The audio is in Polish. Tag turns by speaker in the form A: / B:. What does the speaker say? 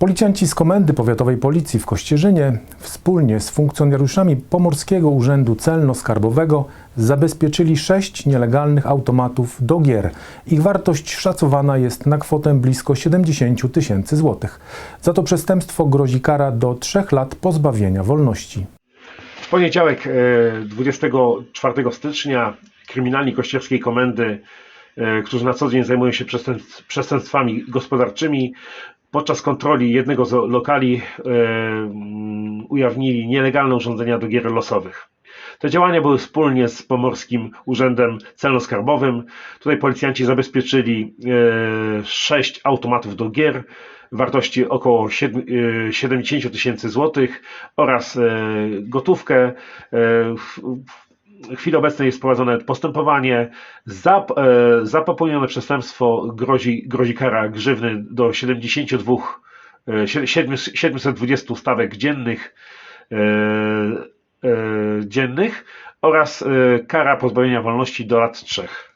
A: Policjanci z Komendy Powiatowej Policji w Kościerzynie wspólnie z funkcjonariuszami Pomorskiego Urzędu Celno-Skarbowego zabezpieczyli sześć nielegalnych automatów do gier. Ich wartość szacowana jest na kwotę blisko 70 tysięcy złotych. Za to przestępstwo grozi kara do trzech lat pozbawienia wolności.
B: W poniedziałek e, 24 stycznia kryminalni kościerskiej komendy, e, którzy na co dzień zajmują się przestęp- przestępstwami gospodarczymi, podczas kontroli jednego z lokali e, mm, ujawnili nielegalne urządzenia do gier losowych. Te działania były wspólnie z Pomorskim Urzędem Celno-Skarbowym. Tutaj policjanci zabezpieczyli e, sześć automatów do gier wartości około siedm- e, 70 tysięcy złotych oraz gotówkę. E, w- chwili obecnej jest prowadzone postępowanie. Za, e, za popełnione przestępstwo grozi, grozi kara grzywny do 72, e, sie- siedmiu- 720 stawek dziennych, e, e, dziennych oraz e, kara pozbawienia wolności do lat trzech.